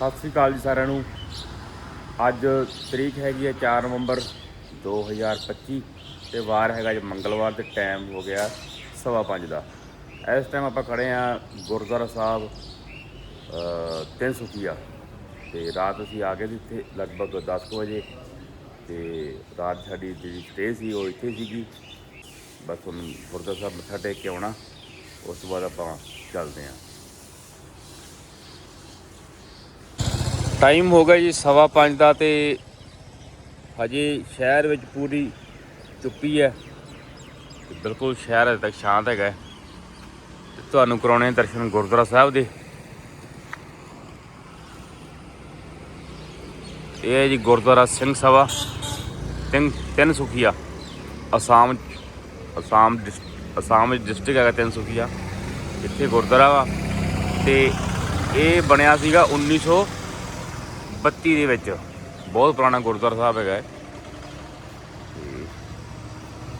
ਸਤਿ ਸ੍ਰੀ ਅਕਾਲ ਜੀ ਸਾਰਿਆਂ ਨੂੰ। ਅੱਜ ਤਰੀਕ ਹੈਗੀ ਹੈ 4 ਨਵੰਬਰ 2025 ਤੇ ਵਾਰ ਹੈਗਾ ਜੀ ਮੰਗਲਵਾਰ ਤੇ ਟਾਈਮ ਹੋ ਗਿਆ ਸਵਾ ਪੰਜ ਦਾ। ਇਸ ਟਾਈਮ ਆਪਾਂ ਖੜੇ ਆ ਗੁਰਦੁਆਰਾ ਸਾਹਿਬ ਤਿੰਨ ਸੁਖੀਆ ਤੇ ਰਾਤ ਅਸੀਂ ਆ ਗਏ ਸੀ ਇੱਥੇ ਲਗਭਗ 10 ਕੁ ਵਜੇ ਤੇ ਰਾਤ ਸਾਡੀ ਜਿਹੜੀ ਸਟੇ ਸੀ ਉਹ ਇੱਥੇ ਸੀਗੀ। ਬਸ ਹੁਣ ਗੁਰਦੁਆਰਾ ਸਾਹਿਬ ਮੱਥਾ ਟੇਕ ਕੇ ਆਉਣਾ, ਉਸ ਤੋਂ ਬਾਅਦ ਆਪਾਂ ਚੱਲਦੇ ਹਾਂ। ਟਾਈਮ ਹੋ ਗਿਆ ਜੀ ਸਵਾ ਪੰਜ ਦਾ ਤੇ ਹਜੇ ਸ਼ਹਿਰ ਵਿੱਚ ਪੂਰੀ ਚੁੱਪੀ ਹੈ। ਬਿਲਕੁਲ ਸ਼ਹਿਰ ਅਜੇ ਤੱਕ ਸ਼ਾਂਤ ਹੈਗਾ ਹੈ। ਤੇ ਤੁਹਾਨੂੰ ਕਰਾਉਣੇ ਦਰਸ਼ਨ ਗੁਰਦੁਆਰਾ ਸਾਹਿਬ ਦੇ। ਇਹ ਹੈ ਜੀ ਗੁਰਦੁਆਰਾ ਸਿੰਘ ਸਭਾ, ਤਿੰਨ ਤਿੰਨ ਸੁਖੀਆ। ਅਸਾਮ ਅਸਾਮ ਡਿਸ- ਅਸਾਮ ਡਿਸਟ੍ਰਿਕਟ ਹੈਗਾ ਤਿੰਨ ਸੁਖੀਆ। ਇੱਥੇ ਗੁਰਦੁਆਰਾ ਵਾ। ਤੇ ਇਹ ਬਣਿਆ ਸੀਗਾ 1932 ਦੇ ਵਿੱਚ। ਬਹੁਤ ਪੁਰਾਣਾ ਗੁਰਦੁਆਰਾ ਸਾਹਿਬ ਹੈਗਾ ਹੈ ਤੇ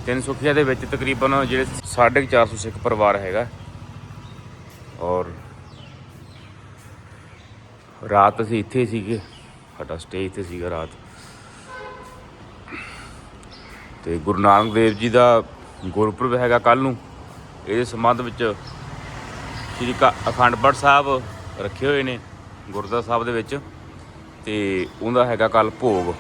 ਤਿੰਨ ਸੁਖੀਆ ਦੇ ਵਿੱਚ ਤਕਰੀਬਨ ਜਿਹੜੇ 450 ਸਿੱਖ ਪਰਿਵਾਰ ਹੈਗਾ। ਔਰ ਰਾਤ ਅਸੀਂ ਇੱਥੇ ਸੀਗੇ। ਸਾਡਾ ਸਟੇ ਇੱਥੇ ਸੀਗਾ ਰਾਤ। ਤੇ ਗੁਰੂ ਨਾਨਕ ਦੇਵ ਜੀ ਦਾ ਗੁਰਪੁਰਬ ਹੈਗਾ ਕੱਲ ਨੂੰ। ਇਹਦੇ ਸੰਬੰਧ ਵਿੱਚ ਸ੍ਰੀ ਕਾ ਅਖੰਡ ਪਾਠ ਸਾਹਿਬ ਰੱਖੇ ਹੋਏ ਨੇ ਗੁਰਦੁਆਰਾ ਸਾਹਿਬ ਦੇ ਵਿੱਚ। ਤੇ ਉਹਦਾ ਹੈਗਾ ਕੱਲ ਭੋਗ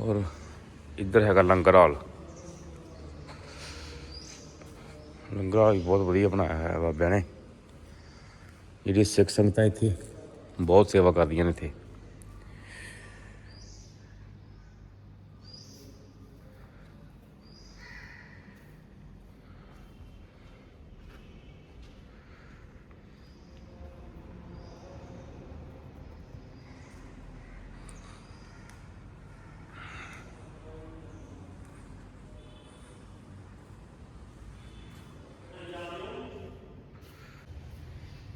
ਔਰ ਇੱਧਰ ਹੈਗਾ ਲੰਗਰ ਹਾਲ ਲੰਗਰ ਹਾਲ ਵੀ ਬਹੁਤ ਵਧੀਆ ਬਣਾਇਆ ਹੋਇਆ ਬਾਬਿਆਂ ਨੇ। ਜਿਹੜੀ ਸਿੱਖ ਸੰਗਤਾਂ ਇੱਥੇ ਬਹੁਤ ਸੇਵਾ ਕਰਦੀਆਂ ਨੇ ਇੱਥੇ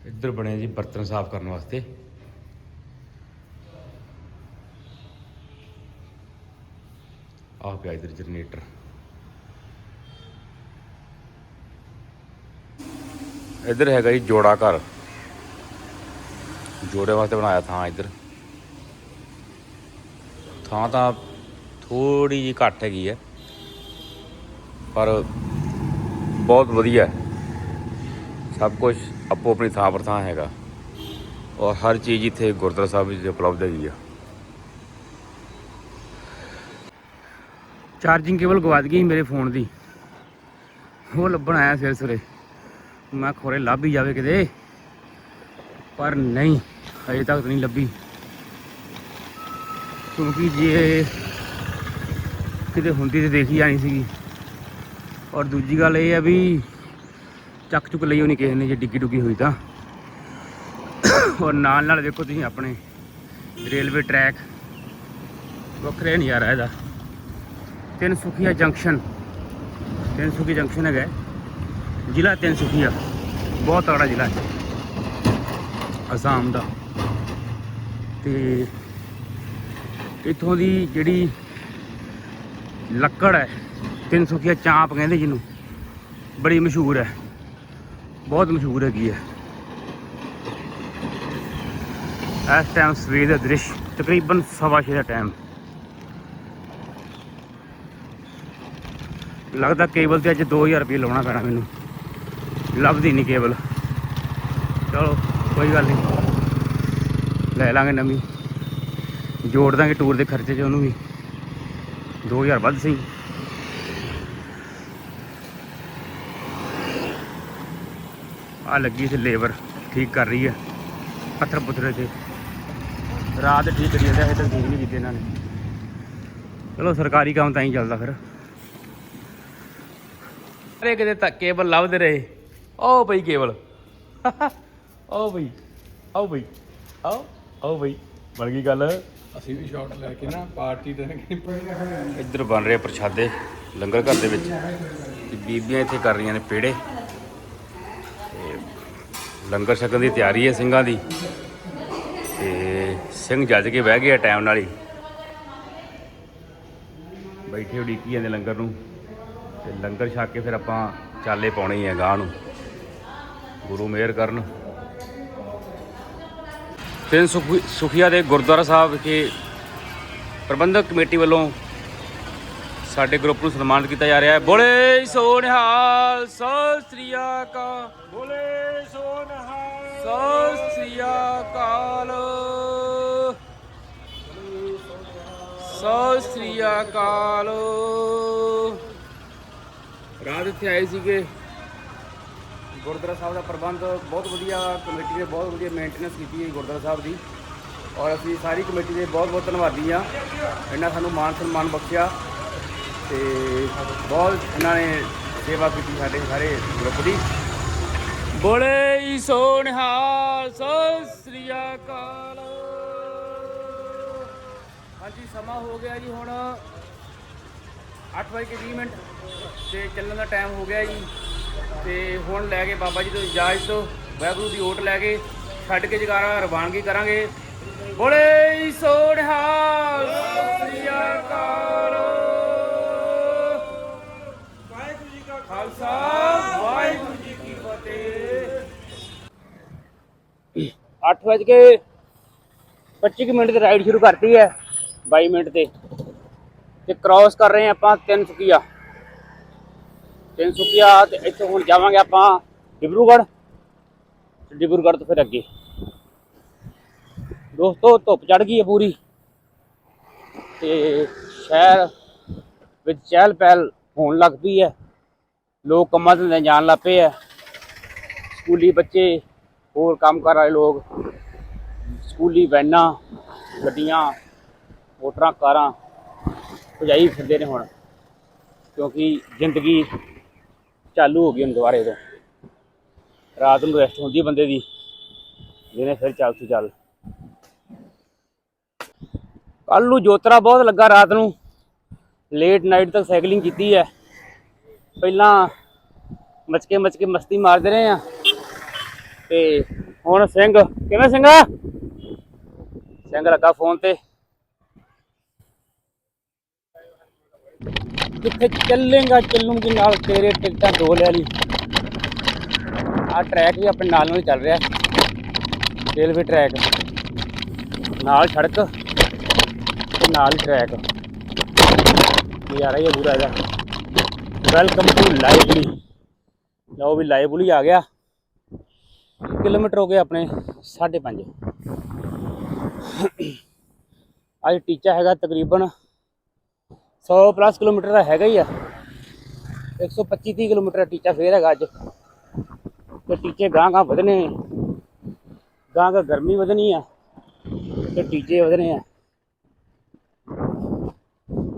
ਇੱਧਰ ਬਣੇ ਜੀ ਬਰਤਨ ਸਾਫ਼ ਕਰਨ ਵਾਸਤੇ ਆਹ ਪਿਆ ਇੱਧਰ ਜਨਰੇਟਰ ਇੱਧਰ ਹੈਗਾ ਜੀ ਜੋੜਾ ਘਰ ਜੋੜੇ ਵਾਸਤੇ ਬਣਾਇਆ ਥਾਂ ਇੱਧਰ ਥਾਂ ਤਾਂ ਥੋੜੀ ਜਿਹੀ ਘੱਟ ਹੈਗੀ ਹੈ ਪਰ ਬਹੁਤ ਵਧੀਆ ਹੈ ਸਭ ਕੁਝ ਆਪੋ ਆਪਣੀ ਥਾਂ ਪਰ ਥਾਂ ਹੈਗਾ ਔਰ ਹਰ ਚੀਜ਼ ਇੱਥੇ ਗੁਰਦੁਆਰਾ ਸਾਹਿਬ ਵਿੱਚ ਉਪਲਬਧ ਹੈਗੀ ਆ। ਚਾਰਜਿੰਗ ਕੇਬਲ ਗਵਾ ਗਈ ਮੇਰੇ ਫੋਨ ਦੀ। ਉਹ ਲੱਭਣ ਆਇਆ ਸਿਰ ਸਰੇ। ਮੈਂ ਖੋਰੇ ਲੱਭ ਹੀ ਜਾਵੇ ਕਿਤੇ। ਪਰ ਨਹੀਂ ਅਜੇ ਤੱਕ ਨਹੀਂ ਲੱਭੀ। ਕਿਉਂਕਿ ਜੇ ਕਿਤੇ ਹੁੰਦੀ ਤੇ ਦੇਖੀ ਜਾਣੀ ਸੀਗੀ। ਔਰ ਦੂਜੀ ਗੱਲ ਇਹ ਆ ਵੀ ਚੱਕ ਚੁੱਕ ਲਈ ਉਹ ਨਹੀਂ ਕਿਸੇ ਨੇ ਜੇ ਡਿੱਗੀ ਡੁੱਗੀ ਹੋਈ ਤਾਂ। ਔਰ ਨਾਲ ਨਾਲ ਦੇਖੋ ਤੁਸੀਂ ਆਪਣੇ ਰੇਲਵੇ ਟਰੈਕ। ਵੱਖਰੇ ਨਜ਼ਾਰਾ ਇਹਦਾ। ਤਿੰਨ ਸੁਖੀਆ ਜੰਕਸ਼ਨ। ਤਿੰਨ ਤਿੰਨਸੁਖੀ ਜੰਕਸ਼ਨ ਹੈਗਾ ਜ਼ਿਲ੍ਹਾ ਤਿੰਨ ਸੁਖੀਆ। ਬਹੁਤ ਤਗੜਾ ਜ਼ਿਲ੍ਹਾ ਹੈ। ਅਸਾਮ ਦਾ। ਤੇ ਇਥੋਂ ਦੀ ਜਿਹੜੀ ਲੱਕੜ ਹੈ, ਤਿੰਨ ਸੁਖੀਆ ਚਾਂਪ ਕਹਿੰਦੇ ਜਿਹਨੂੰ। ਬੜੀ ਮਸ਼ਹੂਰ ਹੈ। ਬਹੁਤ ਮਸ਼ਹੂਰ ਹੈਗੀ ਹੈ। ਇਸ ਟਾਈਮ ਸਵੇਰ ਦਾ ਦ੍ਰਿਸ਼ ਤਕਰੀਬਨ ਸਵਾ ਛੇ ਦਾ ਟਾਈਮ ਲੱਗਦਾ ਕੇਬਲ ਤੇ ਅੱਜ 2000 ਰੁਪਏ ਲਾਉਣਾ ਪੈਣਾ ਮੈਨੂੰ। ਲੱਭਦੀ ਨਹੀਂ ਕੇਬਲ। ਚਲੋ, ਕੋਈ ਗੱਲ ਨਹੀਂ ਲੈ ਲਾਂਗੇ ਨਵੀਂ। ਜੋੜ ਦਾਂਗੇ ਟੂਰ ਦੇ ਖਰਚੇ 'ਚ ਉਹਨੂੰ ਵੀ। 2000 ਵੱਧ ਸਹੀ। ਆ ਲੱਗੀ ਸੀ ਲੇਬਰ ਠੀਕ ਕਰ ਰਹੀ ਹੈ। ਪੱਥਰ ਪੁੱਥਰੇ ਤੇ। ਰਾਤ ਠੀਕ ਕਰੀ ਜਾਂਦਾ ਹੈ ਤਾਂ ਠੀਕ ਨਹੀਂ ਕੀਤੇ ਇਹਨਾਂ ਨੇ। ਚਲੋ ਸਰਕਾਰੀ ਕੰਮ ਤਾਂ ਹੀ ਚੱਲਦਾ ਫਿਰ। ਅਰੇ ਕਿਤੇ ਤੱਕ ਕੇਬਲ ਲੱਭਦੇ ਰਹੇ। ਓ ਬਈ ਕੇਬਲ। ਓ ਬਈ। ਆਓ ਬਈ। ਆਓ ਆਓ ਬਈ। ਬਣ ਗਈ ਗੱਲ। ਅਸੀਂ ਵੀ ਸ਼ਾਟ ਲੈ ਕੇ ਨਾ ਪਾਰਟੀ ਦੇ ਇੱਧਰ ਬਣ ਰਹੇ ਪ੍ਰਸ਼ਾਦੇ ਲੰਗਰ ਘਰ ਦੇ ਵਿੱਚ। ਤੇ ਬੀਬੀਆਂ ਇੱਥੇ ਕਰ ਰਹੀਆਂ ਨੇ ਪੇੜੇ। ਤੇ ਲੰਗਰ ਛਕਣ ਦੀ ਤਿਆਰੀ ਹੈ ਸਿੰਘਾਂ ਦੀ। ਤੇ ਸਿੰਘ ਜੱਜ ਕੇ ਬਹਿ ਗਏ ਆ ਟਾਈਮ ਨਾਲ ਹੀ। ਬੈਠੇ ਉਡੀਕੀ ਜਾਂਦੇ ਲੰਗਰ ਨੂੰ। ਤੇ ਲੰਗਰ ਛਕ ਕੇ ਫਿਰ ਆਪਾਂ ਚਾਲੇ ਪਾਉਣੇ ਆ ਗਾਂ ਨੂੰ। ਗੁਰੂ ਮਿਹਰ ਕਰਨ। ਤਿੰਨ ਸੁਖੀ- ਸੁਖੀਆ ਦੇ ਗੁਰਦੁਆਰਾ ਸਾਹਿਬ ਵਿਖੇ ਪ੍ਰਬੰਧਕ ਕਮੇਟੀ ਵੱਲੋਂ ਸਾਡੇ ਗਰੁੱਪ ਨੂੰ ਸਨਮਾਨਿਤ ਕੀਤਾ ਜਾ ਰਿਹਾ ਹੈ। ਬੋਲੇ ਸੋ ਨਿਹਾਲ ਸਤਿ ਸ੍ਰੀ ਅਕਾਲ। ਬੋਲੇ ਸੋ ਨਿਹਾਲ ਸਤਿ ਸ੍ਰੀ ਅਕਾਲ। ਸਤਿ ਸ੍ਰੀ ਅਕਾਲ। ਰਾਤ ਇੱਥੇ ਆਏ ਸੀਗੇ। ਗੁਰਦੁਆਰਾ ਸਾਹਿਬ ਦਾ ਪ੍ਰਬੰਧ ਬਹੁਤ ਵਧੀਆ ਕਮੇਟੀ ਨੇ ਬਹੁਤ ਵਧੀਆ ਮੇਨਟੇਨੈਂਸ ਕੀਤੀ ਹੈ ਗੁਰਦੁਆਰਾ ਸਾਹਿਬ ਦੀ। ਔਰ ਅਸੀਂ ਸਾਰੀ ਕਮੇਟੀ ਦੇ ਬਹੁਤ ਬਹੁਤ ਧੰਨਵਾਦੀ ਆ ਇਹਨਾਂ ਸਾਨੂੰ ਮਾਣ ਸਨਮਾਨ ਬਖਸ਼ਿਆ ਤੇ ਬਹੁਤ ਇਹਨਾਂ ਨੇ ਸੇਵਾ ਕੀਤੀ ਸਾਡੇ ਸਾਰੇ ਗਰੁੱਪ ਦੀ। ਬੋਲੇ ਸੋ ਸਤਿ ਸ੍ਰੀ ਅਕਾਲ। ਹਾਂਜੀ, ਸਮਾਂ ਹੋ ਗਿਆ ਜੀ ਹੁਣ 8:20 ਮਿੰਟ ਤੇ ਚੱਲਣ ਦਾ ਟਾਈਮ ਹੋ ਗਿਆ ਜੀ। ਤੇ ਹੁਣ ਲੈ ਕੇ ਬਾਬਾ ਜੀ ਤੋਂ ਇਜਾਜ਼ਤ, ਵਾਹਿਗੁਰੂ ਦੀ ਓਟ ਲੈ ਕੇ ਛੱਡ ਕੇ ਜਗਾਰਾ ਰਵਾਨਗੀ ਕਰਾਂਗੇ। ਬੋਲੇ ਸੋ ਨਿਹਾਲ ਸਤਿ ਵਾਹਿਗੁਰੂ ਜੀ ਕਾ ਖਾਲਸਾ, ਵਾਹਿਗੁਰੂ ਜੀ ਕੀ ਫਤਿਹ। 8 ਵਜ ਕੇ 25 ਕੁ ਮਿੰਟ ਦੀ ਰਾਈਡ ਸ਼ੁਰੂ ਕਰਤੀ ਹੈ। 22 ਮਿੰਟ ਤੇ। ਤੇ ਕ੍ਰਾਸ ਕਰ ਰਹੇ ਹਾਂ ਆਪਾਂ ਤਿੰਨ ਸੁਕੀਆ। ਤਿੰਨ ਸੁਕੀਆ ਤੇ ਇੱਥੋਂ ਹੁਣ ਜਾਵਾਂਗੇ ਆਪਾਂ ਡਿਬਰੂਗੜ੍ਹ। ਡਿਬਰੂਗੜ੍ਹ ਤੋਂ ਫਿਰ ਅੱਗੇ। ਦੋਸਤੋ, ਧੁੱਪ ਚੜ ਗਈ ਹੈ ਪੂਰੀ। ਤੇ ਸ਼ਹਿਰ ਵਿੱਚ ਚਹਿਲ ਪਹਿਲ ਹੋਣ ਲੱਗ ਪਈ ਹੈ। ਲੋਕ ਕੰਮਾਂ ਤੇ ਜਾਣ ਲੱਗ ਪਏ ਹੈ। ਸਕੂਲੀ ਬੱਚੇ, ਹੋਰ ਕੰਮ ਕਰ ਵਾਲੇ ਲੋਕ, ਸਕੂਲੀ ਵੈਨਾਂ, ਗੱਡੀਆਂ ਮੋਟਰਾਂ ਕਾਰਾਂ ਭਜਾਈ ਫਿਰਦੇ ਨੇ ਹੁਣ, ਕਿਉਂਕਿ ਜ਼ਿੰਦਗੀ ਚਾਲੂ ਹੋ ਗਈ ਹੁਣ ਦੁਬਾਰੇ ਤੋਂ ਰਾਤ ਨੂੰ ਰੈਸਟ ਹੁੰਦੀ ਬੰਦੇ ਦੀ ਜਿਹਨੇ ਫਿਰ ਚੱਲ ਤੂੰ ਚੱਲ। ਕੱਲ ਨੂੰ ਜੋਤਰਾ ਬਹੁਤ ਲੱਗਾ ਰਾਤ ਨੂੰ। ਲੇਟ ਨਾਈਟ ਤੱਕ ਸਾਈਕਲਿੰਗ ਕੀਤੀ ਹੈ। ਪਹਿਲਾਂ ਮਚਕੇ ਮਚਕੇ ਮਸਤੀ ਮਾਰਦੇ ਰਹੇ ਆ ਤੇ ਹੁਣ ਸਿੰਘ, ਕਿਵੇਂ ਸਿੰਘਾ? ਸਿੰਘ ਲੱਗਾ ਫੋਨ ਤੇ। ਜਿੱਥੇ ਚੱਲੇਗਾ, ਚੱਲੂਗੀ ਨਾਲ ਤੇਰੇ ਟਿਕਟਾਂ ਦੋ ਲੈ ਲਈ। ਆ ਟਰੈਕ ਵੀ ਆਪਣੇ ਨਾਲ ਨਾਲ ਹੀ ਚੱਲ ਰਿਹਾ। ਰੇਲਵੇ ਟਰੈਕ ਨਾਲ ਸੜਕ ਤੇ ਨਾਲ ਹੀ ਟਰੈਕ ਨਜ਼ਾਰਾ ਹੀ ਹੈ ਪੂਰਾ ਇਹਦਾ ਵੈਲਕਮ ਟੂ ਲਾਈਵਲੀ ਲਓ ਵੀ ਲਾਈਵਲੀ ਆ ਗਿਆ। ਕਿਲੋਮੀਟਰ ਹੋ ਗਏ ਆਪਣੇ 5.5 ਅੱਜ ਟੀਚਾ ਹੈਗਾ ਤਕਰੀਬਨ 100 ਪਲੱਸ ਕਿਲੋਮੀਟਰ ਦਾ ਹੈਗਾ ਹੀ ਆ। 125 30 ਕਿਲੋਮੀਟਰ ਦਾ ਟੀਚਾ ਫੇਰ ਹੈਗਾ ਅੱਜ। ਤੇ ਟੀਚੇ ਗਾਂ ਗਾਂ ਵਧਣੇ ਗਾਂ ਗਾਂ ਗਰਮੀ ਵਧਣੀ ਆ ਤੇ ਟੀਚੇ ਵਧਣੇ ਆ।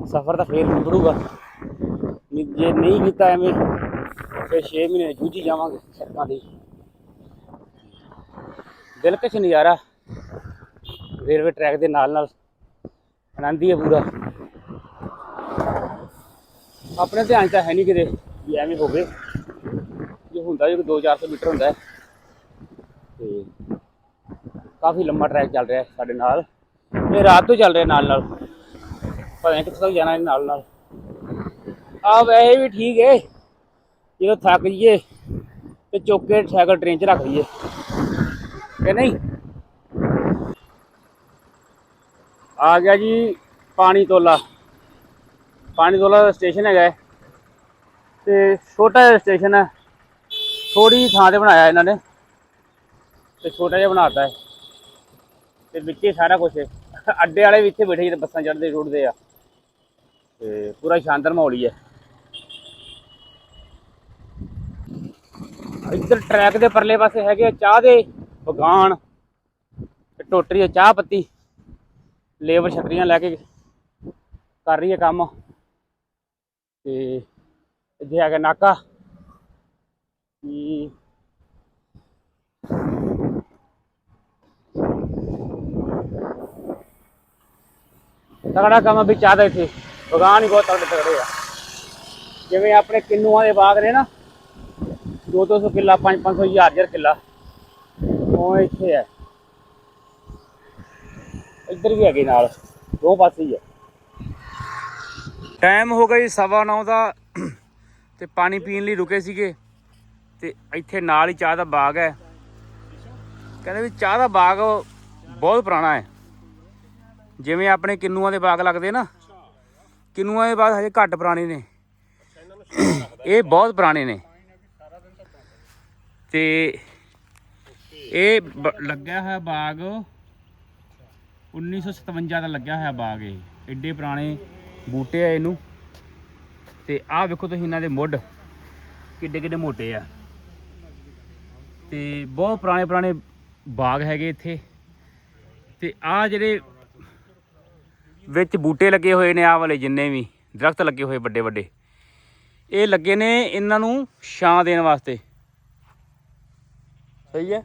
ਸਫ਼ਰ ਤਾਂ ਫੇਰ ਨਿਬੜੂਗਾ। ਨਹੀਂ ਜੇ ਨਹੀਂ ਕੀਤਾ ਐਵੇਂ, ਫਿਰ 6 ਮਹੀਨੇ ਜੂਝੀ ਜਾਵਾਂਗੇ ਸੜਕਾਂ ਦੀ ਦਿਲਕਸ਼ ਨਜ਼ਾਰਾ। ਰੇਲਵੇ ਟਰੈਕ ਦੇ ਨਾਲ ਨਾਲ ਆਨੰਦ ਹੀ ਹੈ ਪੂਰਾ। ਆਪਣੇ ਧਿਆਨ ਚ ਤਾਂ ਹੈ ਨਹੀਂ ਕਿਤੇ। ਵੀ ਐਵੇਂ ਹੋਵੇ। ਜੇ ਹੁੰਦਾ ਜੇ 2-400 ਮੀਟਰ ਹੁੰਦਾ ਹੈ। ਤੇ ਕਾਫੀ ਲੰਮਾ ਟਰੈਕ ਚੱਲ ਰਿਹਾ ਸਾਡੇ ਨਾਲ। ਇਹ ਰਾਤ ਤੋਂ ਚੱਲ ਰਿਹਾ ਨਾਲ ਨਾਲ। ਪਤਾ ਨਹੀਂ ਕਿੱਥੇ ਤੱਕ ਜਾਣਾ ਇਹ ਨਾਲ ਨਾਲ। ਆ ਵੈਸੇ ਵੀ ਠੀਕ ਹੈ ਜਦੋਂ ਥੱਕ ਜਾਈਏ ਤੇ ਚੁੱਕ ਕੇ ਸਾਈਕਲ ਟ੍ਰੇਨ 'ਚ ਰੱਖ ਲਈਏ। ਕਿ ਨਹੀਂ? ਆ ਗਿਆ ਜੀ ਪਾਣੀ ਤੋਲਾ। ਪਾਣੀ ਤੋਲਾ ਦਾ ਸਟੇਸ਼ਨ ਹੈਗਾ ਹੈ ਤੇ ਛੋਟਾ ਜਿਹਾ ਸਟੇਸ਼ਨ ਹੈ ਥੋੜੀ ਥਾਂ ਤੇ ਬਣਾਇਆ ਇਹਨਾਂ ਨੇ ਤੇ ਛੋਟਾ ਜਿਹਾ ਬਣਾਤਾ ਹੈ ਤੇ ਵਿੱਚ ਹੀ ਸਾਰਾ ਕੁਝ ਅੱਡੇ ਵਾਲੇ ਵੀ ਇੱਥੇ ਬੈਠੇ ਜਿਹੜੇ ਬੱਸਾਂ ਚੜ੍ਹਦੇ ਰੁੜਦੇ ਆ ਤੇ ਪੂਰਾ ਸ਼ਾਨਦਾਰ ਮਾਹੌਲ ਹੀ ਹੈ ਇੱਧਰ ਟਰੈਕ ਦੇ ਪਰਲੇ ਪਾਸੇ ਹੈਗੇ ਆ ਚਾਹ ਦੇ ਬਗਾਨ ਤੇ ਟੋਟਰੀ ਆ ਚਾਹ ਪੱਤੀ ਲੇਬਰ ਛਤਰੀਆਂ ਲੈ ਕੇ ਕਰ ਰਹੀ ਹੈ ਕੰਮ ਤੇ ਇੱਥੇ ਹੈਗਾ ਨਾਕਾ। ਕੀ ਤਗੜਾ ਕੰਮ ਆ ਵੀ ਚਾਹ ਇੱਥੇ। ਬਗਾਨ ਹੀ ਬਹੁਤ ਤਗੜੇ ਤਗੜੇ ਆ। ਜਿਵੇਂ ਆਪਣੇ ਕਿੰਨੂਆਂ ਦੇ ਬਾਗ ਨੇ ਨਾ 2-200 ਕਿੱਲਾ 5-500 ਹਜ਼ਾਰ ਹਜ਼ਾਰ ਕਿੱਲਾ। ਉਹ ਇੱਥੇ ਹੈ ਇੱਧਰ ਵੀ ਹੈਗੇ ਨਾਲ, ਦੋ ਪਾਸੇ ਹੀ ਹੈ ਟਾਈਮ ਹੋ ਗਿਆ ਜੀ ਸਵਾ ਨੌ ਦਾ ਤੇ ਪਾਣੀ ਪੀਣ ਲਈ ਰੁਕੇ ਸੀਗੇ ਤੇ ਇੱਥੇ ਨਾਲ ਹੀ ਚਾਹ ਦਾ ਬਾਗ ਹੈ। ਕਹਿੰਦੇ ਵੀ ਚਾਹ ਦਾ ਬਾਗ ਬਹੁਤ ਪੁਰਾਣਾ ਹੈ। ਜਿਵੇਂ ਆਪਣੇ ਕਿੰਨੂਆਂ ਦੇ ਬਾਗ ਲੱਗਦੇ ਨਾ, ਕਿੰਨੂਆਂ ਦੇ ਬਾਗ ਹਜੇ ਘੱਟ ਪੁਰਾਣੇ ਨੇ। ਇਹ ਬਹੁਤ ਪੁਰਾਣੇ ਨੇ। ਤੇ ਇਹ ਬ- ਲੱਗਿਆ ਹੋਇਆ ਬਾਗ 1957 ਦਾ ਲੱਗਿਆ ਹੋਇਆ ਬਾਗ ਇਹ। ਐਡੇ ਪੁਰਾਣੇ ਬੂਟੇ ਆ ਇਹਨੂੰ। ਤੇ ਆਹ ਵੇਖੋ ਤੁਸੀਂ ਇਹਨਾਂ ਦੇ ਮੁੱਢ, ਕਿੱਡੇ ਕਿੱਡੇ ਮੋਟੇ ਆ। ਤੇ ਬਹੁਤ ਪੁਰਾਣੇ ਪੁਰਾਣੇ ਬਾਗ ਹੈਗੇ ਇੱਥੇ। ਤੇ ਆਹ ਜਿਹੜੇ ਵਿੱਚ ਬੂਟੇ ਲੱਗੇ ਹੋਏ ਨੇ, ਆਹ ਵਾਲੇ ਜਿੰਨੇ ਵੀ ਦਰਖਤ ਲੱਗੇ ਹੋਏ ਵੱਡੇ ਵੱਡੇ, ਇਹ ਲੱਗੇ ਨੇ ਇਹਨਾਂ ਨੂੰ ਛਾਂ ਦੇਣ ਵਾਸਤੇ। ਸਹੀ ਹੈ?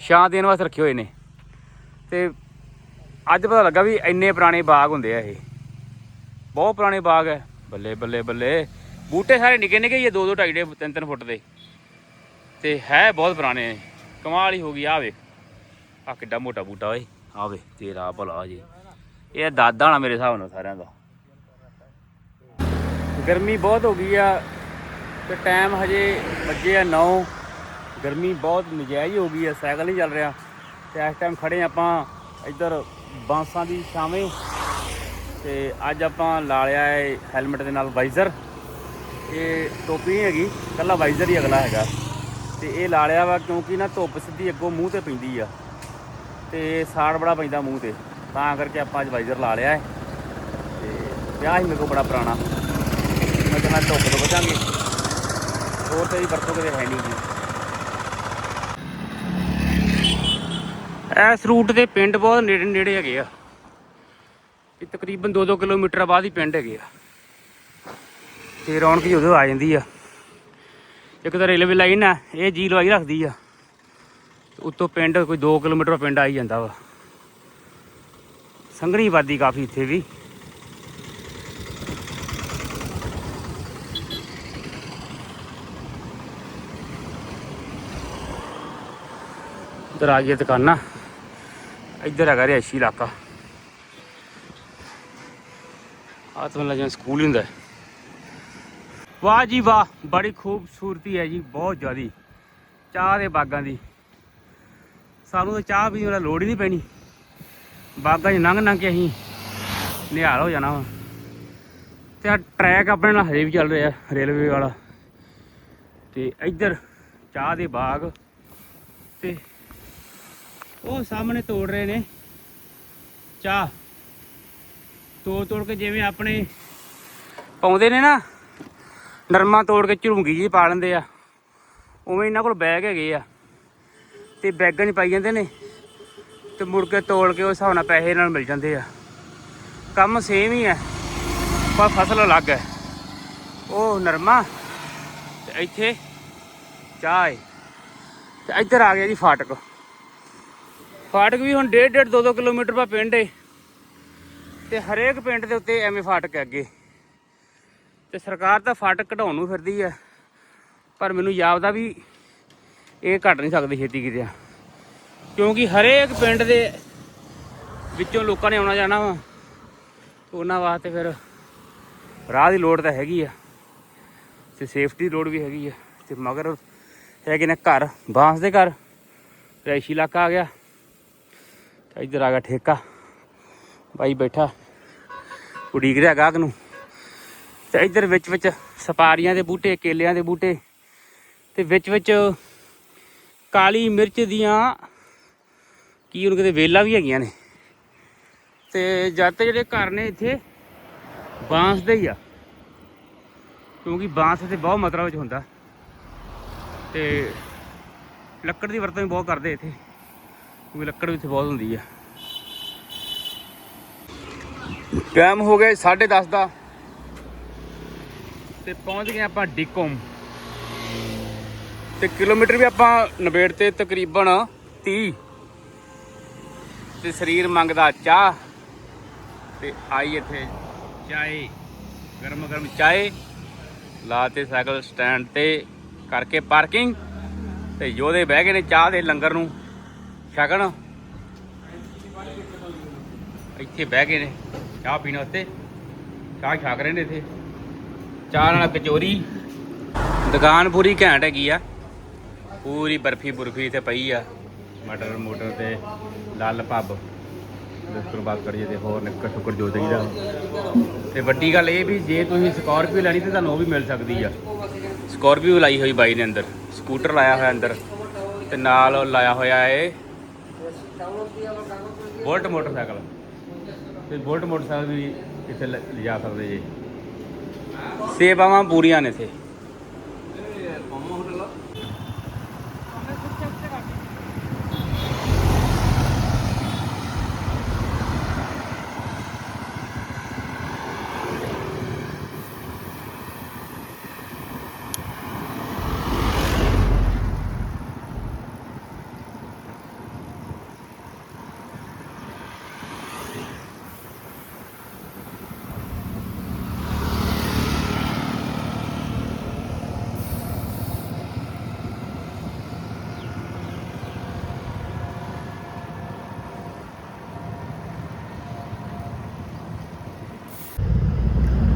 ਛਾਂ ਦੇਣ ਵਾਸਤੇ ਰੱਖੇ ਹੋਏ ਨੇ। ਤੇ ਅੱਜ ਪਤਾ ਲੱਗਾ ਵੀ ਇੰਨੇ ਪੁਰਾਣੇ ਬਾਗ ਹੁੰਦੇ ਆ ਇਹ। ਬਹੁਤ ਪੁਰਾਣੇ ਬਾਗ ਹੈ ਬੱਲੇ ਬੱਲੇ ਬੱਲੇ। ਬੂਟੇ ਸਾਰੇ ਨਿੱਕੇ ਨਿੱਕੇ ਹੀ 2 2 2.5 3 3 ਫੁੱਟ ਦੇ। ਤੇ ਹੈ ਬਹੁਤ ਪੁਰਾਣੇ ਕਮਾਲ ਹੀ ਹੋ ਗਈ ਆ ਵੇਖ। ਆ ਕਿੱਡਾ ਮੋਟਾ ਬੂਟਾ ਓਏ। ਆ ਵੇ ਤੇਰਾ ਭਲਾ ਜੀ। ਇਹ ਦਾਦਾ ਹੋਣਾ ਮੇਰੇ ਹਿਸਾਬ ਨਾਲ ਸਾਰਿਆਂ ਦਾ। ਗਰਮੀ ਬਹੁਤ ਹੋ ਗਈ ਆ। ਤੇ ਟਾਈਮ ਹਜੇ ਵੱਜੇ ਆ 9 ਗਰਮੀ ਬਹੁਤ ਨਜਾਇਜ਼ ਹੋ ਗਈ ਆ, ਸਾਈਕਲ ਨਹੀਂ ਚੱਲ ਰਿਹਾ। ਤੇ ਇਸ ਟਾਈਮ ਖੜੇ ਆਪਾਂ ਇੱਧਰ ਬਾਂਸਾਂ ਦੀ ਛਾਵੇਂ। ਤੇ ਅੱਜ ਆਪਾਂ ਲਾ ਲਿਆ ਹੈ ਹੈਲਮਟ ਦੇ ਨਾਲ ਵਾਈਜ਼ਰ ਇਹ ਟੋਪੀ ਨਹੀਂ ਹੈਗੀ ਕੱਲਾ ਵਾਈਜ਼ਰ ਹੀ ਅਗਲਾ ਹੈਗਾ। ਤੇ ਇਹ ਲਾ ਲਿਆ ਵਾ ਕਿਉਂਕਿ ਨਾ ਧੁੱਪ ਸਿੱਧੀ ਅੱਗੋਂ ਮੂੰਹ ਤੇ ਪੈਂਦੀ ਆ। ਤੇ ਸਾੜ ਬੜਾ ਪੈਂਦਾ ਮੂੰਹ ਤੇ, ਤਾਂ ਕਰਕੇ ਆਪਾਂ ਅੱਜ ਵਾਈਜ਼ਰ ਲਾ ਲਿਆ ਹੈ ਤੇ ਵਿਆਹ ਹੀ ਮੇਰੇ ਕੋਲ ਬੜਾ ਪੁਰਾਣਾ। ਮੈਂ ਕਹਿੰਦਾ ਧੁੱਪ ਤੋਂ ਬਚਾਂਗੇ। ਹੋਰ ਤੇ ਦੀ ਵਰਤੋਂ ਕਦੇ ਹੈ ਨਹੀਂ ਜੀ। ਇਸ ਰੂਟ ਦੇ ਪਿੰਡ ਬਹੁਤ ਨੇੜੇ ਨੇੜੇ ਹੈਗੇ ਆ। ਇਹ ਤਕਰੀਬਨ 2-2 ਕਿਲੋਮੀਟਰ ਬਾਅਦ ਹੀ ਪਿੰਡ ਹੈਗੇ ਆ। ਤੇ ਰੌਣਕ ਹੀ ਉਦੋਂ ਆ ਜਾਂਦੀ ਆ। ਇੱਕ ਤਾਂ ਰੇਲਵੇ ਲਾਈਨ ਆ, ਇਹ ਜੀ ਲਵਾਈ ਰੱਖਦੀ ਆ। ਉੱਤੋਂ ਪਿੰਡ, ਕੋਈ 2 ਕਿਲੋਮੀਟਰ ਪਿੰਡ ਆਈ ਜਾਂਦਾ ਵਾ। ਸੰਘਣੀ ਆਬਾਦੀ ਕਾਫੀ ਇੱਥੇ ਵੀ। ਇੱਧਰ ਆ ਗਈ ਦੁਕਾਨਾਂ। ਇੱਧਰ ਹੈਗਾ ਰਿਹਾਇਸ਼ੀ ਇਲਾਕਾ। ਆਹ ਤਾਂ ਮੈਨੂੰ ਸਕੂਲ ਹੀ ਹੁੰਦਾ ਵਾਹ ਜੀ ਵਾਹ, ਬੜੀ ਖੂਬਸੂਰਤੀ ਹੈ ਜੀ, ਬਹੁਤ ਜ਼ਿਆਦੀ। ਚਾਹ ਦੇ ਬਾਗਾਂ ਦੀ। ਸਾਨੂੰ ਤਾਂ ਚਾਹ ਪੀਣ ਵਾਲਾ ਲੋੜ ਹੀ ਨਹੀਂ ਪੈਣੀ। ਬਾਗਾਂ 'ਚ ਲੰਘ ਲੰਘ ਕੇ ਅਸੀਂ ਨਿਹਾਲ ਹੋ ਜਾਣਾ ਵਾ। ਤੇ ਆ ਟਰੈਕ ਆਪਣੇ ਨਾਲ ਹਜੇ ਵੀ ਚੱਲ ਰਿਹਾ ਰੇਲਵੇ ਵਾਲਾ। ਤੇ ਇੱਧਰ ਚਾਹ ਦੇ ਬਾਗ ਤੇ ਉਹ ਸਾਹਮਣੇ ਤੋੜ ਰਹੇ ਨੇ ਚਾਹ। ਤੋੜ ਤੋੜ ਕੇ ਜਿਵੇਂ ਆਪਣੇ ਪਾਉਂਦੇ ਨੇ ਨਾ, ਨਰਮਾ ਤੋੜ ਕੇ ਝੁੰਗੀ ਜੀ ਪਾ ਲੈਂਦੇ ਆ। ਉਵੇਂ ਇਹਨਾਂ ਕੋਲ ਬੈਗ ਹੈਗੇ ਆ। ਤੇ ਬੈਗਾਂ 'ਚ ਪਾਈ ਜਾਂਦੇ ਨੇ, ਤੇ ਮੁੜ ਕੇ ਤੋੜ ਕੇ ਉਸ ਹਿਸਾਬ ਨਾਲ ਪੈਸੇ ਨਾਲ ਮਿਲ ਜਾਂਦੇ ਆ। ਕੰਮ ਸੇਮ ਹੀ ਹੈ ਪਰ ਫਸਲ ਅਲੱਗ ਹੈ ਉਹ ਨਰਮਾ, ਤੇ ਇੱਥੇ ਚਾਹ ਹੈ ਤੇ ਇੱਧਰ ਆ ਗਿਆ ਜੀ ਫਾਟਕ। ਫਾਟਕ ਵੀ ਹੁਣ 1.5 1.5 2 2 ਕਿਲੋਮੀਟਰ ਪਾ ਪਿੰਡ ਏ। ਤੇ ਹਰੇਕ ਪਿੰਡ ਦੇ ਉੱਤੇ ਐਵੇਂ ਫਾਟਕ ਹੈ ਅੱਗੇ। ਤੇ ਸਰਕਾਰ ਤਾਂ ਫਾਟਕ ਘਟਾਉਣ ਨੂੰ ਫਿਰਦੀ ਹੈ ਪਰ ਮੈਨੂੰ ਜਾਪਦਾ ਵੀ ਇਹ ਘਟ ਨਹੀਂ ਸਕਦੇ ਛੇਤੀ ਕਿਤੇ ਕਿਉਂਕਿ ਹਰੇਕ ਪਿੰਡ ਦੇ ਵਿੱਚੋਂ ਲੋਕਾਂ ਨੇ ਆਉਣਾ ਜਾਣਾ ਵਾ ਉਹਨਾਂ ਵਾਸਤੇ ਫਿਰ ਰਾਹ ਦੀ ਲੋੜ ਤਾਂ ਹੈਗੀ ਆ, ਤੇ ਸੇਫਟੀ ਦੀ ਲੋੜ ਵੀ ਹੈਗੀ ਆ, ਤੇ ਮਗਰ ਹੈਗੇ ਨੇ ਘਰ, ਬਾਂਸ ਦੇ ਘਰ, ਰਿਹਾਇਸ਼ੀ ਇਲਾਕਾ ਆ ਗਿਆ ਇੱਧਰ ਆ ਗਿਆ ਠੇਕਾ, ਬਾਈ ਬੈਠਾ। ਉਡੀਕ ਰਿਹਾ ਗਾਹਕ ਨੂੰ। ਤੇ ਇੱਧਰ ਵਿੱਚ ਵਿੱਚ ਸਪਾਰੀਆਂ ਦੇ ਬੂਟੇ, ਕੇਲਿਆਂ ਦੇ ਬੂਟੇ ਤੇ ਵਿੱਚ ਵਿੱਚ ਕਾਲੀ ਮਿਰਚ ਦੀਆਂ ਕੀ ਉਹਨੂੰ ਕਿਤੇ ਵੇਲਾਂ ਵੀ ਹੈਗੀਆਂ ਨੇ। ਤੇ ਜਦ ਜਿਹੜੇ ਘਰ ਨੇ ਇੱਥੇ, ਬਾਂਸ ਦੇ ਹੀ ਆ। ਕਿਉਂਕਿ ਬਾਂਸ ਇੱਥੇ ਬਹੁਤ ਮਾਤਰਾ ਵਿੱਚ ਹੁੰਦਾ। ਤੇ ਲੱਕੜ ਦੀ ਵਰਤੋਂ ਵੀ ਬਹੁਤ ਕਰਦੇ ਇੱਥੇ। ਕਿਉਂਕਿ ਲੱਕੜ ਵੀ ਇੱਥੇ ਬਹੁਤ ਹੁੰਦੀ ਆ। ਟਾਈਮ ਹੋ ਗਿਆ 10:30 ਦਾ। ਤੇ ਪਹੁੰਚ ਗਏ ਆਪਾਂ ਡਿਕੋਮ। ਤੇ ਕਿਲੋਮੀਟਰ ਵੀ ਆਪਾਂ ਨਵੇੜ ਤੇ ਤਕਰੀਬਨ 30 ਤੇ ਸਰੀਰ ਮੰਗਦਾ ਚਾਹ। ਤੇ ਆਈ ਇੱਥੇ ਚਾਏ ਗਰਮ ਗਰਮ ਚਾਏ ਲਾਤੇ ਸਾਈਕਲ ਸਟੈਂਡ ਤੇ ਕਰਕੇ ਪਾਰਕਿੰਗ। ਤੇ ਯੋਧੇ ਬਹਿ ਗਏ ਨੇ ਚਾਹ ਦੇ ਲੰਗਰ ਨੂੰ। ਛਕਣ। ਇੱਥੇ ਬਹਿ ਗਏ ਨੇ। ਚਾਹ ਪੀਣ ਵਾਸਤੇ। ਚਾਹ ਛਕ ਰਹੇ ਨੇ ਇੱਥੇ। ਚਾਹ ਨਾਲ ਕਚੋਰੀ। ਦੁਕਾਨ ਪੂਰੀ ਘੈਂਟ ਹੈਗੀ ਆ। ਪੂਰੀ ਬਰਫੀ ਬੁਰਫੀ ਇੱਥੇ ਪਈ ਆ। ਮਟਰ ਮੋਟਰ ਤੇ ਲਾਲ ਪੱਬ ਬਿਸਕੁਟ ਬਾਤ ਕਰੀਏ ਤੇ ਹੋਰ ਨਿੱਕਰ ਟੁੱਕਰ ਜੋ ਚਾਹੀਦਾ ਤੇ ਵੱਡੀ ਗੱਲ ਇਹ ਵੀ ਜੇ ਤੁਸੀਂ ਸਕਾਰਪੀਓ ਲੈਣੀ ਤੇ ਤੁਹਾਨੂੰ ਉਹ ਵੀ ਮਿਲ ਸਕਦੀ ਆ। ਸਕਾਰਪੀਓ ਲਾਈ ਹੋਈ ਬਾਈ ਨੇ ਅੰਦਰ। ਸਕੂਟਰ ਲਾਇਆ ਹੋਇਆ ਅੰਦਰ। ਤੇ ਨਾਲ ਉਹ ਲਾਇਆ ਹੋਇਆ ਏ ਬੁਲਟ ਮੋਟਰਸਾਈਕਲ। ਤੇ ਬੋਲਟ ਮੋਟਰਸਾਈਕਲ ਵੀ ਇੱਥੇ ਲਿਜਾ ਸਕਦੇ ਜੀ। ਸੇਵਾਵਾਂ ਪੂਰੀਆਂ ਨੇ ਇੱਥੇ।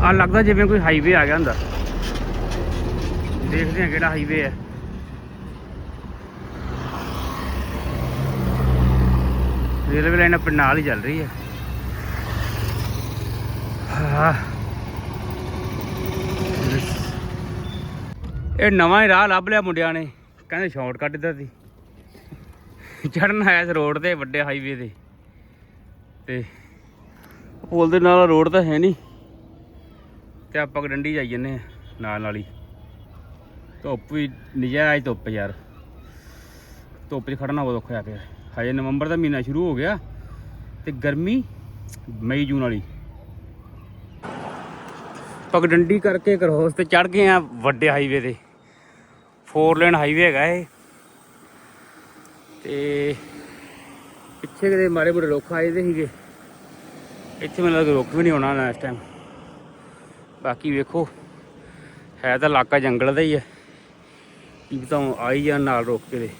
ਆ ਲੱਗਦਾ ਜਿਵੇਂ ਕੋਈ ਹਾਈਵੇ ਆ ਗਿਆ ਹੁੰਦਾ। ਦੇਖਦੇ ਆ ਕਿਹੜਾ ਹਾਈਵੇ ਹੈ। ਰੇਲਵੇ ਲਾਈਨ ਆਪਣੇ ਨਾਲ ਹੀ ਚੱਲ ਰਹੀ ਹੈ। ਇਹ ਨਵਾਂ ਹੀ ਰਾਹ ਲੱਭ ਲਿਆ ਮੁੰਡਿਆਂ ਨੇ। ਕਹਿੰਦੇ ਸ਼ਾਰਟਕਟ ਇੱਧਰ ਦੀ। ਚੜਨ ਆਇਆ ਇਸ ਰੋਡ ਤੇ ਵੱਡੇ ਹਾਈਵੇ ਤੇ। ਤੇ ਪੁਲ ਦੇ ਨਾਲ ਰੋਡ ਤਾਂ ਹੈ ਨਹੀਂ। ਤੇ ਆਪਾਂ ਗਡੰਡੀ ਜਾਈ ਜੰਨੇ ਨਾਲ ਨਾਲ ਹੀ। ਧੁੱਪ ਵੀ ਨਜਾਇਜ਼ ਧੁੱਪ ਯਾਰ। ਧੁੱਪ 'ਚ ਖੜਨਾ ਬਹੁਤ ਔਖਾ ਆ ਪਿਆ ਹਜੇ ਨਵੰਬਰ ਦਾ ਮਹੀਨਾ ਸ਼ੁਰੂ ਹੋ ਗਿਆ ਤੇ ਗਰਮੀ ਮਈ ਜੂਨ ਵਾਲੀ। ਪਗਡੰਡੀ ਕਰਕੇ ਕਰੋਸ ਤੇ ਚੜ ਗਏ ਆ ਵੱਡੇ ਹਾਈਵੇ ਤੇ। ਫੋਰ ਲੇਨ ਹਾਈਵੇ ਹੈਗਾ ਇਹ। ਤੇ ਪਿੱਛੇ ਕਿਤੇ ਮਾਰੇ ਬੁਰੇ ਰੁੱਖ ਆਏ ਦੇ ਸੀਗੇ। ਇੱਥੇ ਮੈਨੂੰ ਲੱਗਦਾ ਰੁੱਖ ਵੀ ਨਹੀਂ ਆਉਣਾ ਨਾ ਇਸ ਟਾਈਮ ਬਾਕੀ ਵੇਖੋ, ਹੈ ਤਾਂ ਇਲਾਕਾ ਜੰਗਲ ਦਾ ਹੀ ਹੈ। ਕੀ ਤਾਂ ਆਈ ਜਾਂ ਨਾਲ ਰੋਕ ਕੇ ਦੇ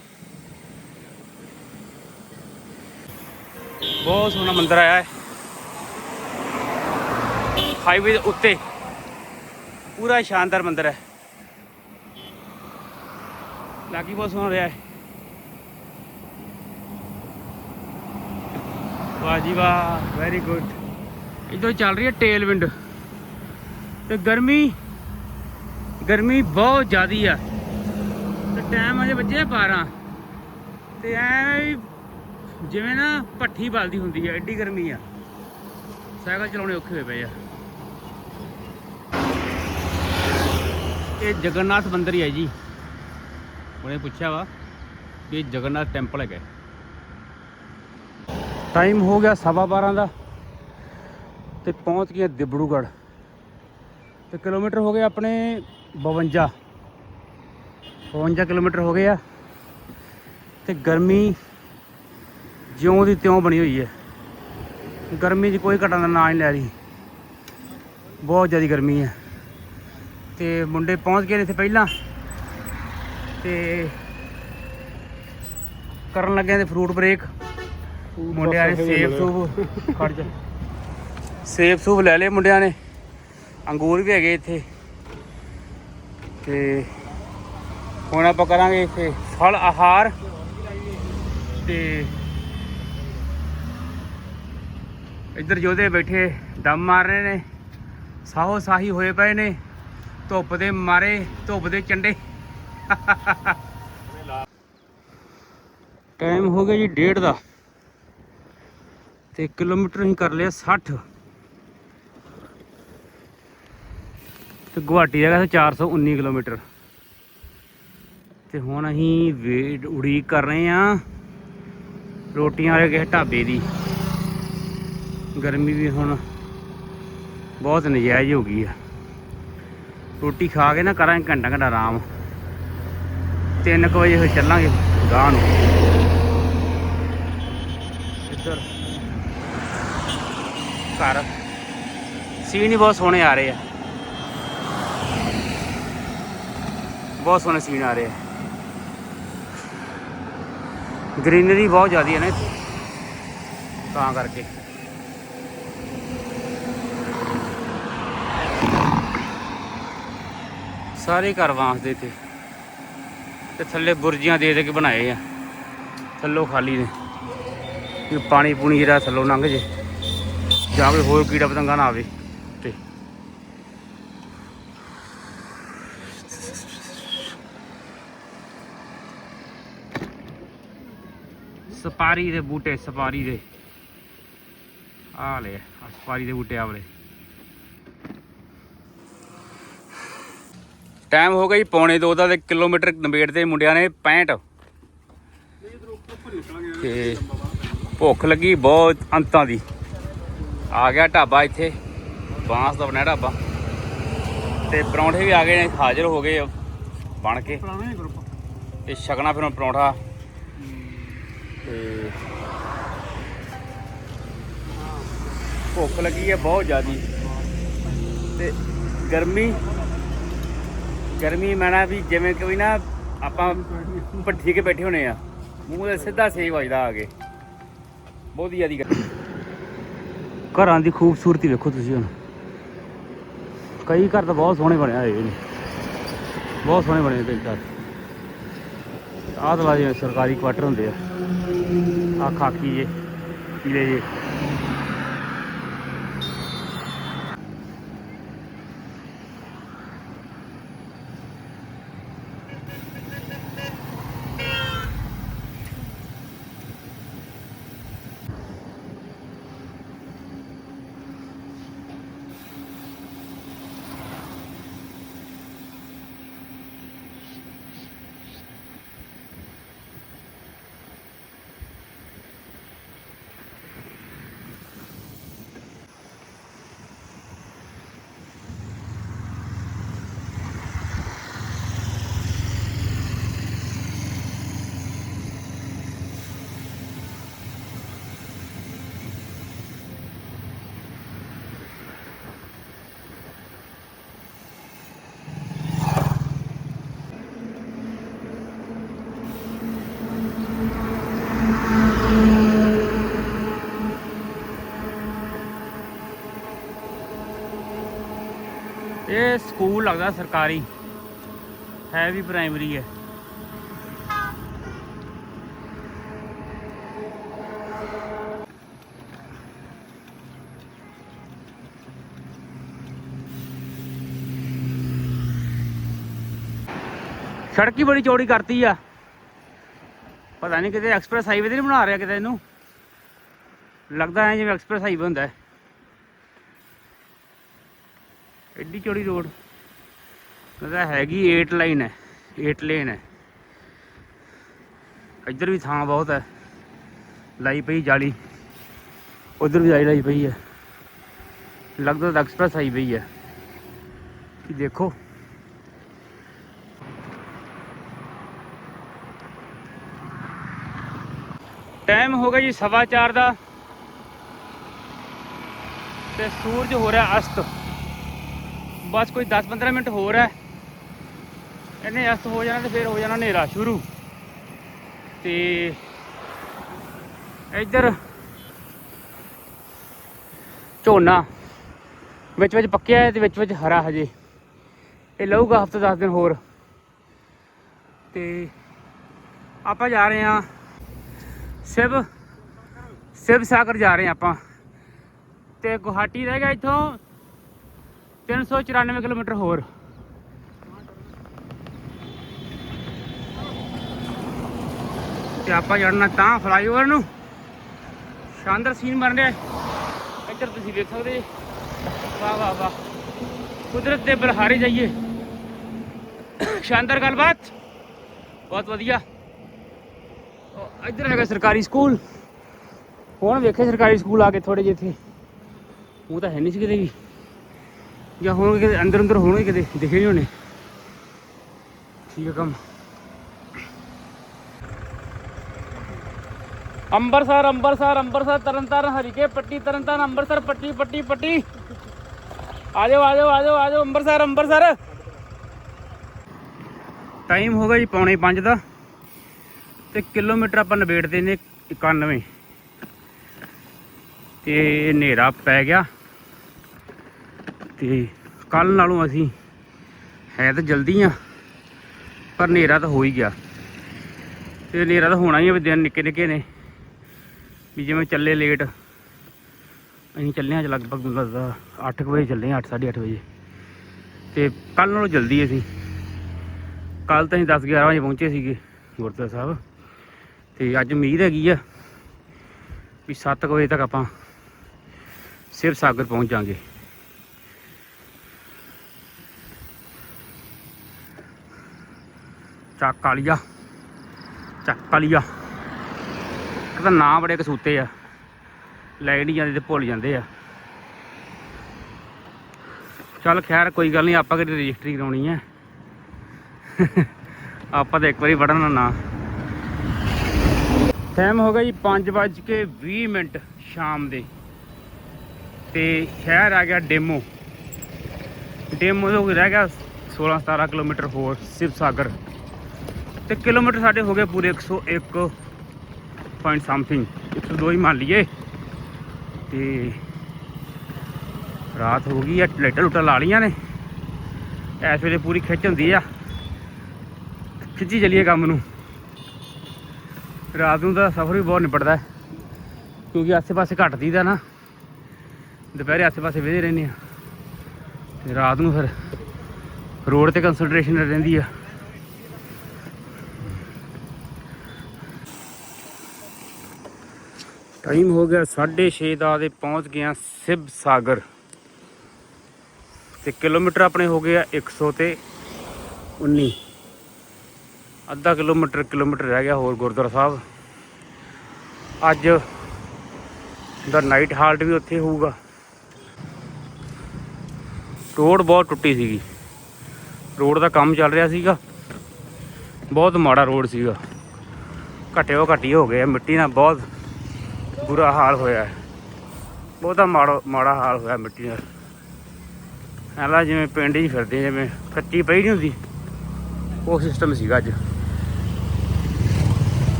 ਬਹੁਤ ਸੋਹਣਾ ਮੰਦਿਰ ਆਇਆ ਹੈ। ਹਾਈਵੇ ਦੇ ਉੱਤੇ। ਪੂਰਾ ਸ਼ਾਨਦਾਰ ਮੰਦਿਰ ਹੈ। ਲਾਗੀ ਬਹੁਤ ਸੋਹਣਾ ਰਿਹਾ ਹੈ। ਵਾਹ ਜੀ ਵਾਹ ਵੈਰੀ ਗੁੱਡ ਇਦੋਂ ਚੱਲ ਰਹੀ ਹੈ ਟੇਲ ਵਿੰਡ। ਤੇ ਗਰਮੀ ਗਰਮੀ ਬਹੁਤ ਜ਼ਿਆਦੀ ਆ। ਤੇ ਟਾਈਮ ਅਜੇ ਵੱਜੇ 12 ਤੇ ਐਵੇਂ ਜਿਵੇਂ ਨਾ ਭੱਠੀ ਬਲਦੀ ਹੁੰਦੀ ਆ, ਐਡੀ ਗਰਮੀ ਆ। ਸਾਈਕਲ ਚਲਾਉਣੇ ਔਖੇ ਹੋਏ ਪਏ ਆ। ਇਹ ਜਗਨਨਾਥ ਮੰਦਿਰ ਹੀ ਹੈ ਜੀ। ਉਹਨੇ ਪੁੱਛਿਆ ਵਾ ਕਿ ਜਗਨਨਾਥ ਟੈਂਪਲ ਹੈਗਾ। ਟਾਈਮ ਹੋ ਗਿਆ ਸਵਾ 12 ਦਾ ਤੇ ਪਹੁੰਚ ਗਏ ਦਿਬੜੂਗੜ ਤੇ ਕਿਲੋਮੀਟਰ ਹੋ ਗਏ ਆਪਣੇ 52 52 ਕਿਲੋਮੀਟਰ ਹੋ ਗਏ ਆ। ਤੇ ਗਰਮੀ ਜਿਉਂ ਦੀ ਤਿਉਂ ਬਣੀ ਹੋਈ ਹੈ। ਗਰਮੀ 'ਚ ਕੋਈ ਘਟਣ ਦਾ ਨਾਂ ਨਹੀਂ ਲੈ ਰਹੀ। ਬਹੁਤ ਜ਼ਿਆਦਾ ਗਰਮੀ ਹੈ। ਤੇ ਮੁੰਡੇ ਪਹੁੰਚ ਗਏ ਨੇ ਇੱਥੇ ਪਹਿਲਾਂ। ਤੇ ਕਰਨ ਲੱਗੇ ਨੇ ਫਰੂਟ ਬ੍ਰੇਕ ਮੁੰਡਿਆਂ ਨੇ ਸੇਬ ਸੂਬ ਖੜ ਜਾ। ਸੇਬ ਸੂਬ ਲੈ ਲਏ ਮੁੰਡਿਆਂ ਨੇ। ਅੰਗੂਰ ਵੀ ਹੈਗੇ ਇੱਥੇ। ਤੇ ਹੁਣ ਆਪਾਂ ਕਰਾਂਗੇ ਇੱਥੇ ਫਲ ਆਹਾਰ। ਤੇ ਇੱਧਰ ਯੋਧੇ ਬੈਠੇ, ਦਮ ਮਾਰ ਰਹੇ ਨੇ। ਸਾਹੋ ਸਾਹੀ ਹੋਏ ਪਏ ਨੇ। ਧੁੱਪ ਦੇ ਮਾਰੇ, ਧੁੱਪ ਦੇ ਚੰਡੇ। ਟਾਈਮ ਹੋ ਗਿਆ ਜੀ ਡੇਢ ਦਾ। ਤੇ ਕਿਲੋਮੀਟਰ ਅਸੀਂ ਕਰ ਲਿਆ 60 ਤੇ ਗੁਹਾਟੀ ਦਾ ਹੈਗਾ ਸੀ 419 ਕਿਲੋਮੀਟਰ। ਤੇ ਹੁਣ ਅਸੀਂ ਵੇਟ ਉਡੀਕ ਕਰ ਰਹੇ ਆ ਰੋਟੀਆਂ ਵਾਲੇ ਕਿਸੇ ਢਾਬੇ ਦੀ। ਗਰਮੀ ਵੀ ਹੁਣ ਬਹੁਤ ਨਜਾਇਜ਼ ਹੋ ਗਈ ਆ। ਰੋਟੀ ਖਾ ਕੇ ਨਾ ਕਰਾਂਗੇ ਘੰਟਾ ਘੰਟਾ ਆਰਾਮ। 3 ਵਜੇ ਫਿਰ ਚੱਲਾਂਗੇ ਗਾਂ ਨੂੰ। ਇੱਧਰ ਘਰ। ਸੀਨ ਹੀ ਬਹੁਤ ਸੋਹਣੇ ਆ ਰਹੇ ਆ। ਬਹੁਤ ਸੋਹਣੇ ਸੀਨ ਆ ਰਹੇ ਆ। ਗ੍ਰੀਨਰੀ ਬਹੁਤ ਜ਼ਿਆਦੀ ਹੈ ਨਾ ਇੱਥੇ। ਤਾਂ ਕਰਕੇ। ਸਾਰੇ ਘਰ ਬਾਂਸ ਦੇ ਤੇ ਤੇ ਥੱਲੇ ਬੁਰਜੀਆਂ ਦੇ ਦੇ ਕੇ ਬਣਾਏ ਆ। ਥੱਲੋਂ ਖਾਲੀ ਨੇ। ਕਿ ਪਾਣੀ ਪੂਣੀ ਜਿਹੜਾ ਥੱਲੋਂ ਲੰਘ ਜੇ। ਜਾਂ ਕੋਈ ਹੋਰ ਕੀੜਾ ਪਤੰਗਾ ਨਾ ਆਵੇ ਤੇ ਸਪਾਰੀ ਦੇ ਬੂਟੇ ਸਪਾਰੀ ਦੇ। ਆ ਲੈ ਸਪਾਰੀ ਦੇ ਬੂਟੇ ਆ ਵਾਲੇ। ਟਾਈਮ ਹੋ ਗਿਆ ਜੀ ਪੌਣੇ 2 ਦਾ ਤੇ ਕਿਲੋਮੀਟਰ ਨੰਬੇੜ ਦੇ ਮੁੰਡਿਆਂ ਨੇ 65 ਤੇ ਭੁੱਖ ਲੱਗੀ ਬਹੁਤ ਅੰਤਾਂ ਦੀ। ਆ ਗਿਆ ਢਾਬਾ ਇੱਥੇ ਬਾਂਸ ਦਾ ਬਣਿਆ ਢਾਬਾ। ਤੇ ਪਰੌਂਠੇ ਵੀ ਆ ਗਏ ਨੇ ਹਾਜ਼ਰ ਹੋ ਗਏ ਬਣ ਕੇ। ਤੇ ਛਕਣਾ ਫਿਰ ਪਰੌਂਠਾ। ਤੇ ਭੁੱਖ ਲੱਗੀ ਹੈ ਬਹੁਤ ਜ਼ਿਆਦੀ। ਤੇ ਗਰਮੀ ਗਰਮੀ ਮੈਂ ਨਾ ਵੀ ਜਿਵੇਂ ਕੋਈ ਨਾ ਆਪਾਂ ਭੱਠੀ ਕੇ ਬੈਠੇ ਹੋਣੇ ਆ, ਮੂੰਹ ਦੇ ਸਿੱਧਾ ਸੇਕ ਵੱਜਦਾ ਆ ਕੇ। ਬਹੁਤ ਹੀ ਜ਼ਿਆਦੀ ਗਰਮੀ। ਘਰਾਂ ਦੀ ਖੂਬਸੂਰਤੀ ਵੇਖੋ ਤੁਸੀਂ ਹੁਣ। ਕਈ ਘਰ ਤਾਂ ਬਹੁਤ ਸੋਹਣੇ ਬਣੇ ਹੋਏ ਨੇ ਬਹੁਤ ਸੋਹਣੇ ਬਣੇ ਕਈ ਘਰ ਆਹ ਤਾਂ ਸਰਕਾਰੀ ਕੁਆਟਰ ਹੁੰਦੇ ਆ। ਆ ਖਾਕੀ ਇਹ ਸਕੂਲ ਲੱਗਦਾ ਸਰਕਾਰੀ। ਹੈ ਵੀ ਪ੍ਰਾਇਮਰੀ ਹੈ। ਸੜਕ ਹੀ ਬੜੀ ਚੌੜੀ ਕਰਤੀ ਆ। ਪਤਾ ਨਹੀਂ ਕਿਤੇ ਐਕਸਪ੍ਰੈਸ ਹਾਈਵੇ ਤੇ ਨਹੀਂ ਬਣਾ ਰਿਹਾ ਕਿਤੇ ਇਹਨੂੰ। ਲੱਗਦਾ ਹੈ ਜਿਵੇਂ ਐਕਸਪ੍ਰੈਸ ਹਾਈਵੇ ਹੁੰਦਾ। ਹੈ ਐਡੀ ਚੌੜੀ ਰੋਡ। ਕਹਿੰਦਾ ਹੈਗੀ 8 ਲਾਈਨ ਹੈ 8 ਲੇਨ ਹੈ। ਇੱਧਰ ਵੀ ਥਾਂ ਬਹੁਤ ਹੈ, ਲਾਈ ਪਈ ਜਾਲੀ। ਉਧਰ ਵੀ ਜਾਲੀ ਲਾਈ ਪਈ ਹੈ। ਲੱਗਦਾ ਐਕਸਪ੍ਰੈਸ ਹਾਈਵੇ ਹੀ ਹੈ। ਕਿ ਦੇਖੋ। ਟਾਈਮ ਹੋ ਗਿਆ ਜੀ ਸਵਾ ਚਾਰ ਦਾ। ਤੇ ਸੂਰਜ ਹੋ ਰਿਹਾ ਅਸਤ। ਬਸ ਕੋਈ 10-15 ਮਿੰਟ ਹੋਰ ਹੈ। ਇਹਨੇ ਅਸਤ ਹੋ ਜਾਣਾ ਤੇ ਫਿਰ ਹੋ ਜਾਣਾ ਹਨੇਰਾ ਸ਼ੁਰੂ। ਤੇ ਇੱਧਰ ਝੋਨਾ ਵਿੱਚ ਵਿੱਚ ਪੱਕਿਆ ਹੈ ਤੇ ਵਿੱਚ ਵਿੱਚ ਹਰਾ ਹਜੇ। ਇਹ ਲਊਗਾ ਹਫ਼ਤੇ 10 ਦਿਨ ਹੋਰ। ਤੇ ਆਪਾਂ ਜਾ ਰਹੇ ਹਾਂ। ਸਿਵ ਸਿਵ ਸਾਗਰ ਜਾ ਰਹੇ ਹਾਂ ਆਪਾਂ। ਤੇ ਗੁਹਾਟੀ ਰਹਿ ਗਿਆ ਇੱਥੋਂ। 394 ਕਿਲੋਮੀਟਰ ਹੋਰ। ਤੇ ਆਪਾਂ ਜਾਣਾ ਤਾਂ ਫਲਾਈਓਵਰ ਨੂੰ। ਸ਼ਾਨਦਾਰ ਸੀਨ ਬਣ ਰਿਹਾ। ਇੱਧਰ ਤੁਸੀਂ ਵੇਖ ਸਕਦੇ ਵਾਹ ਵਾਹ ਵਾਹ। ਕੁਦਰਤ ਦੇ ਬਲਹਾਰੇ ਜਾਈਏ। ਸ਼ਾਨਦਾਰ ਗੱਲਬਾਤ। ਬਹੁਤ ਵਧੀਆ। ਇੱਧਰ ਹੈਗਾ ਸਰਕਾਰੀ ਸਕੂਲ। ਹੁਣ ਵੇਖੇ ਸਰਕਾਰੀ ਸਕੂਲ ਆ ਕੇ ਥੋੜੇ ਜਿਹੇ ਇੱਥੇ? ਉਹ ਤਾਂ ਹੈ ਨਹੀਂ ਸੀ ਕਿਤੇ ਵੀ। ਜਾਂ ਹੋਣਗੇ ਕਿਤੇ, ਅੰਦਰ ਅੰਦਰ ਹੋਣਗੇ ਕਿਤੇ, ਦਿਖੇ ਨਹੀਂ ਹੋਣੇ। ਠੀਕ ਹੈ ਕੰਮ। ਅੰਮ੍ਰਿਤਸਰ ਅੰਬਰਸਰ ਅੰਮ੍ਰਿਤਸਰ ਤਰਨਤਾਰਨ, ਹਰੀਕੇ ਪੱਟੀ, ਤਰਨਤਾਰਨ ਅੰਮ੍ਰਿਤਸਰ ਪੱਟੀ ਪੱਟੀ ਪੱਟੀ। ਆ ਜਾਓ ਆ ਜਾਓ ਆ ਜਾਓ ਆ ਜਾਓ ਅੰਬਰਸਰ ਅੰਬਰਸਰ। ਟਾਈਮ ਹੋ ਗਿਆ ਜੀ ਪੌਣੇ 5 ਦਾ। ਤੇ ਕਿਲੋਮੀਟਰ ਆਪਾਂ ਨਿਬੇੜਦੇ ਨੇ 91 ਤੇ ਹਨੇਰਾ ਪੈ ਗਿਆ। ਤੇ ਕੱਲ ਨਾਲੋਂ ਅਸੀਂ ਹੈ ਤਾਂ ਜਲਦੀ ਆ, ਪਰ ਹਨੇਰਾ ਤਾਂ ਹੋ ਹੀ ਗਿਆ। ਤੇ ਹਨੇਰਾ ਤਾਂ ਹੋਣਾ ਹੀ ਆ ਵੀ ਦਿਨ ਨਿੱਕੇ ਨਿੱਕੇ ਨੇ, ਵੀ ਜਿਵੇਂ ਚੱਲੇ ਲੇਟ ਅਸੀਂ ਚੱਲੇ ਹਾਂ ਅੱਜ ਲਗਭਗ ਮੈਨੂੰ ਲੱਗਦਾ 8 ਵਜੇ ਚੱਲੇ ਹਾਂ 8:30 ਵਜੇ। ਤੇ ਕੱਲ ਨਾਲੋਂ ਜਲਦੀ ਅਸੀਂ ਕੱਲ ਤਾਂ ਅਸੀਂ 10 11 ਵਜੇ ਪਹੁੰਚੇ ਸੀਗੇ ਗੁਰਦੁਆਰਾ ਸਾਹਿਬ। ਤੇ ਅੱਜ ਉਮੀਦ ਹੈਗੀ ਆ ਵੀ 7 ਵਜੇ ਤੱਕ ਆਪਾਂ ਸਿਰ ਸਾਗਰ ਪਹੁੰਚ ਜਾਾਂਗੇ ਚੱਕ ਕਾਲੀਆ ਚੱਕ ਕਾਲੀਆ ਇਹ ਤਾਂ ਨਾਂ ਬੜੇ ਕਸੂਤੇ ਆ। ਲੈ ਨਹੀਂ ਜਾਂਦੇ ਤੇ ਭੁੱਲ ਜਾਂਦੇ ਆ। ਚੱਲ ਖੈਰ, ਕੋਈ ਗੱਲ ਨਹੀਂ ਆਪਾਂ ਕਿਹੜੀ ਰਜਿਸਟਰੀ ਕਰਾਉਣੀ ਹੈ ਆਪਾਂ ਤਾਂ ਇੱਕ ਵਾਰੀ ਵੜਨਾ ਨਾ ਟਾਈਮ ਹੋ ਗਿਆ ਜੀ 5:20 ਮਿੰਟ ਸ਼ਾਮ ਦੇ। ਤੇ ਸ਼ਹਿਰ ਆ ਗਿਆ ਡੇਮੋ। ਡੇਮੋ ਤੋਂ ਰਹਿ ਗਿਆ 16 17 ਕਿਲੋਮੀਟਰ ਹੋਰ ਸਿਵ ਸਾਗਰ ਤੇ ਕਿਲੋਮੀਟਰ ਸਾਡੇ ਹੋ ਗਏ ਪੂਰੇ 101 ਪੁਆਇੰਟ ਸਮਥਿੰਗ 102 ਹੀ ਮੰਨ ਲਈਏ। ਤੇ ਰਾਤ ਹੋ ਗਈ ਆ, ਲਾਈਟਾਂ ਲੁੱਟਾਂ ਲਾ ਲੀਆਂ ਨੇ। ਇਸ ਵੇਲੇ ਪੂਰੀ ਖਿੱਚ ਹੁੰਦੀ ਆ। ਖਿੱਚੀ ਚਲੀਏ ਕੰਮ ਨੂੰ। ਰਾਤ ਨੂੰ ਤਾਂ ਸਫ਼ਰ ਵੀ ਬਹੁਤ ਨਿਬੜਦਾ ਕਿਉਂਕਿ ਆਸੇ-ਪਾਸੇ ਘੱਟ ਦੀਦਾ ਨਾ। ਦੁਪਹਿਰੇ ਆਸੇ-ਪਾਸੇ ਵੇਦੇ ਰਹਿੰਦੇ ਆ। ਤੇ ਰਾਤ ਨੂੰ ਫਿਰ ਰੋਡ ਤੇ ਕੰਸੈਂਟਰੇਸ਼ਨ ਰਹਿੰਦੀ ਆ। ਟਾਈਮ ਹੋ ਗਿਆ 6:30 ਦਾ ਤੇ ਪਹੁੰਚ ਗਿਆ ਸਿਬ ਸਾਗਰ। ਤੇ ਕਿਲੋਮੀਟਰ ਆਪਣੇ ਹੋ ਗਏ ਆ 100 ਤੇ 19 ਅੱਧਾ ਕਿਲੋਮੀਟਰ ਕਿਲੋਮੀਟਰ ਰਹਿ ਗਿਆ ਹੋਰ ਗੁਰਦੁਆਰਾ ਸਾਹਿਬ। ਅੱਜ ਦਾ ਨਾਈਟ ਹਾਲਟ ਵੀ ਉੱਥੇ ਹੋਊਗਾ। ਰੋਡ ਬਹੁਤ ਟੁੱਟੀ ਸੀਗੀ। ਰੋਡ ਦਾ ਕੰਮ ਚੱਲ ਰਿਹਾ ਸੀਗਾ। ਬਹੁਤ ਮਾੜਾ ਰੋਡ ਸੀਗਾ। ਘਟਿਓ ਘਟੀ ਹੋ ਗਏ ਮਿੱਟੀ ਨਾਲ ਬਹੁਤ ਬੁਰਾ ਹਾਲ ਹੋਇਆ ਹੈ। ਬਹੁਤਾ ਮਾੜਾ ਮਾੜਾ ਹਾਲ ਹੋਇਆ ਮਿੱਟੀ ਨਾਲ। ਐਲਾ ਜਿਵੇਂ ਪਿੰਡ ਹੀ ਫਿਰਦੇ, ਜਿਵੇਂ ਕੱਚੀ ਪਈ ਨਹੀਂ ਹੁੰਦੀ। ਉਹ ਸਿਸਟਮ ਸੀਗਾ ਅੱਜ।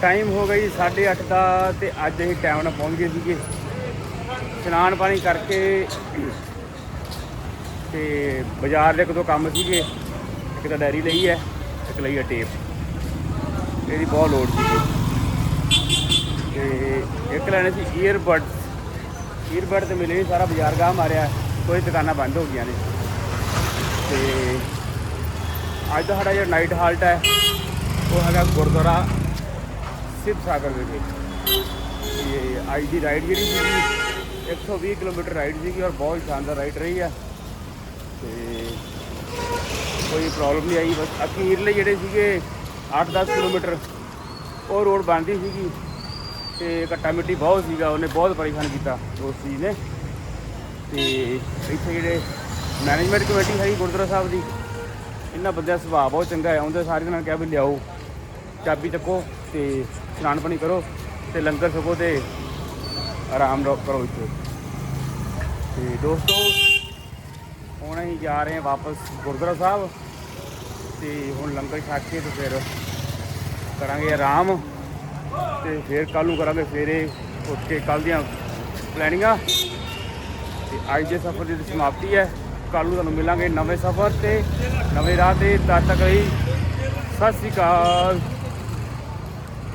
ਟਾਈਮ ਹੋ ਗਿਆ ਜੀ 8:30 ਦਾ ਤੇ ਅੱਜ ਅਸੀਂ ਟਾਈਮ ਨਾਲ ਪਹੁੰਚ ਗਏ ਸੀਗੇ। ਇਸ਼ਨਾਨ ਪਾਣੀ ਕਰਕੇ ਤੇ ਬਾਜ਼ਾਰ ਦੇ ਇੱਕ ਕੰਮ ਸੀਗੇ। ਇੱਕ ਤਾਂ ਡੈਰੀ ਲਈ ਹੈ, ਇੱਕ ਲਈ ਹੈ ਟੇਪ ਇਹਦੀ ਬਹੁਤ ਲੋੜ ਸੀ ਤੇ ਇੱਕ ਲੈਣੇ ਸੀ ਈਅਰਬਡਸ ਈਅਰਬਡ ਤੇ ਮਿਲੇ ਨਹੀਂ ਸਾਰਾ ਬਾਜ਼ਾਰ ਗਾਹ ਮਾਰਿਆ। ਕੋਈ ਦੁਕਾਨਾਂ ਬੰਦ ਹੋ ਗਈਆਂ ਨੇ। ਤੇ ਅੱਜ ਦਾ ਸਾਡਾ ਜਿਹੜਾ ਨਾਈਟ ਹਾਲਟ ਹੈ, ਉਹ ਹੈਗਾ ਗੁਰਦੁਆਰਾ ਸਿਵ ਸਾਗਰ ਵਿਖੇ ਇਹ ਅੱਜ ਦੀ ਰਾਈਡ ਜਿਹੜੀ ਸੀਗੀ 120 ਕਿਲੋਮੀਟਰ ਰਾਈਡ ਸੀਗੀ ਔਰ ਬਹੁਤ ਸ਼ਾਨਦਾਰ ਰਾਈਡ ਰਹੀ ਆ ਤੇ ਕੋਈ ਪ੍ਰੋਬਲਮ ਨਹੀਂ ਆਈ। ਬਸ ਅਖੀਰਲੇ ਜਿਹੜੇ ਸੀਗੇ 8-10 ਕਿਲੋਮੀਟਰ, ਉਹ ਰੋਡ ਬਣਦੀ ਸੀਗੀ। ਤੇ ਘੱਟਾ ਮਿੱਟੀ ਬਹੁਤ ਸੀਗਾ, ਉਹਨੇ ਬਹੁਤ ਪਰੇਸ਼ਾਨ ਕੀਤਾ ਉਸ ਚੀਜ਼ ਨੇ। ਤੇ ਇੱਥੇ ਜਿਹੜੇ ਮੈਨੇਜਮੈਂਟ ਕਮੇਟੀ ਹੈਗੀ ਗੁਰਦੁਆਰਾ ਸਾਹਿਬ ਦੀ, ਇਹਨਾਂ ਬੰਦਿਆਂ ਦਾ ਸੁਭਾਅ ਬਹੁਤ ਚੰਗਾ ਹੈ। ਉਹਦੇ ਸਾਰਿਆਂ ਨਾਲ ਕਿਹਾ ਵੀ ਲਿਆਓ, ਚਾਬੀ ਚੱਕੋ ਤੇ ਇਸ਼ਨਾਨ ਪਾਣੀ ਕਰੋ ਤੇ ਲੰਗਰ ਛਕੋ ਤੇ ਆਰਾਮ ਰੋ- ਕਰੋ ਇੱਥੇ। ਤੇ ਦੋਸਤੋ, ਹੁਣ ਅਸੀਂ ਜਾ ਰਹੇ ਹਾਂ ਵਾਪਸ ਗੁਰਦੁਆਰਾ ਸਾਹਿਬ ਤੇ ਹੁਣ ਲੰਗਰ ਛਕ ਕੇ ਤੇ ਫਿਰ ਕਰਾਂਗੇ ਆਰਾਮ। ਤੇ ਫਿਰ ਕੱਲ ਨੂੰ ਕਰਾਂਗੇ ਸਵੇਰੇ ਉੱਠ ਕੇ ਕੱਲ ਦੀਆਂ ਪਲੈਨਿੰਗਾਂ ਤੇ ਅੱਜ ਦੇ ਸਫ਼ਰ ਦੀ ਸਮਾਪਤੀ ਹੈ। ਕੱਲ ਨੂੰ ਤੁਹਾਨੂੰ ਮਿਲਾਂਗੇ ਨਵੇਂ ਸਫ਼ਰ ਤੇ ਨਵੇਂ ਰਾਹ ਤੇ। ਤਦ ਤੱਕ ਲਈ ਸਤਿ ਸ਼੍ਰੀ ਅਕਾਲ।